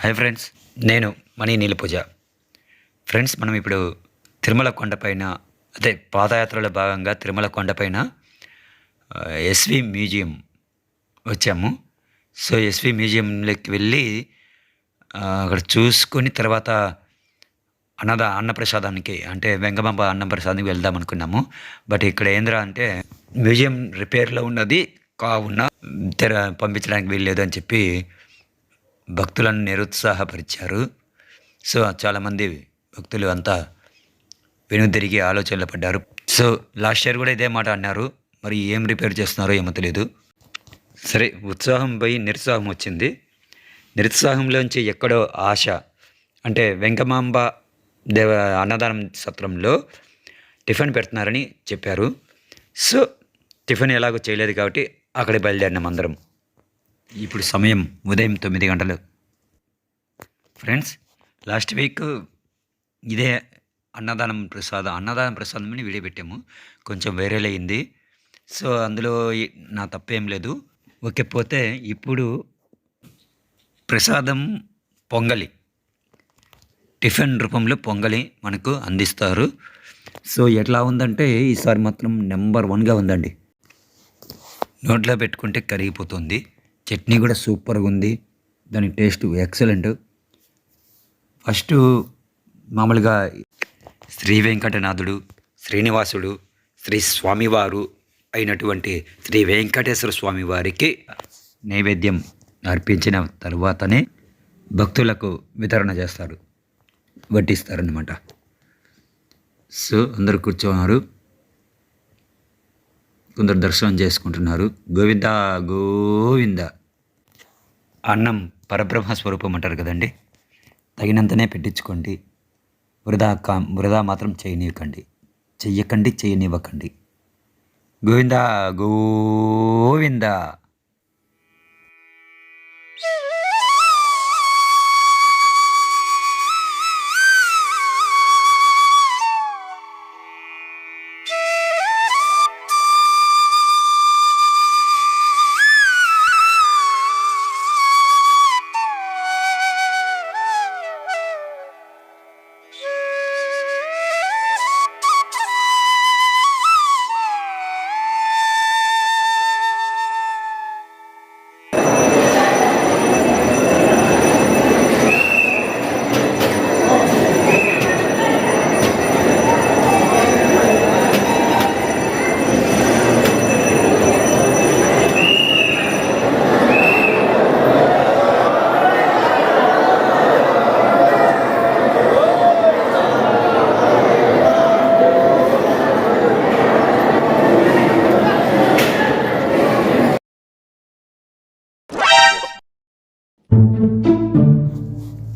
Hi friends నేను మణి Neelapuja. Friends మనం ఇప్పుడు తిరుమల కొండపైన అదే పాదయాత్రలో భాగంగా తిరుమల కొండపైన ఎస్వి మ్యూజియం వచ్చాము. సో ఎస్వి మ్యూజియంలోకి వెళ్ళి అక్కడ చూసుకొని తర్వాత అన్నద అన్నప్రసాదానికి అంటే వెంగమాంబ అన్నప్రసాదానికి వెళ్దాం అనుకున్నాము. బట్ ఇక్కడ ఏంద్రా అంటే మ్యూజియం రిపేర్లో ఉన్నది కావున తెర పంపించడానికి వీల్లేదు అని చెప్పి భక్తులను నిరుత్సాహపరిచారు. సో చాలామంది భక్తులు అంతా వెనుదిరిగి ఆలోచనలో పడ్డారు. సో లాస్ట్ ఇయర్ కూడా ఇదే మాట అన్నారు. మరి ఏం రిపేర్ చేస్తున్నారో ఏమో తెలియదు సరే ఉత్సాహం పోయి నిరుత్సాహం వచ్చింది. నిరుత్సాహంలోంచి ఎక్కడో ఆశ అంటే వెంకమాంబ దేవ అన్నదానం సత్రంలో టిఫిన్ పెడుతున్నారని చెప్పారు. సో టిఫిన్ ఎలాగో చేయలేదు కాబట్టి అక్కడ బయలుదేరినాం అందరం. ఇప్పుడు సమయం ఉదయం తొమ్మిది గంటలు. ఫ్రెండ్స్ లాస్ట్ వీక్ ఇదే అన్నదానం ప్రసాదం అన్నదానం ప్రసాదం అని వీడియో పెట్టాము. కొంచెం వైరల్ అయింది సో అందులో నా తప్పేం లేదు. ఓకే పోతే ఇప్పుడు ప్రసాదం పొంగలి. టిఫిన్ రూపంలో పొంగలి మనకు అందిస్తారు. సో ఎట్లా ఉందంటే ఈసారి మాత్రం నెంబర్ వన్గా ఉందండి. నోట్లో పెట్టుకుంటే కరిగిపోతుంది. చట్నీ కూడా సూపర్గా ఉంది దాని టేస్ట్ ఎక్సలెంట్. ఫస్ట్ మామూలుగా శ్రీ వెంకటనాథుడు శ్రీనివాసుడు శ్రీ స్వామివారు అయినటువంటి శ్రీ వెంకటేశ్వర స్వామి వారికి నైవేద్యం అర్పించిన తర్వాతనే భక్తులకు వితరణ చేస్తారు. వడ్డిస్తారనమాట సో అందరు కూర్చున్నారు. కొందరు దర్శనం చేసుకుంటున్నారు. గోవింద గోవింద. అన్నం పరబ్రహ్మ స్వరూపం అంటారు కదండి. తగినంతనే పెట్టించుకోండి. వృధా కా వృధా మాత్రం చేయనివ్వకండి చెయ్యకండి చేయనివ్వకండి. గోవింద గోవింద.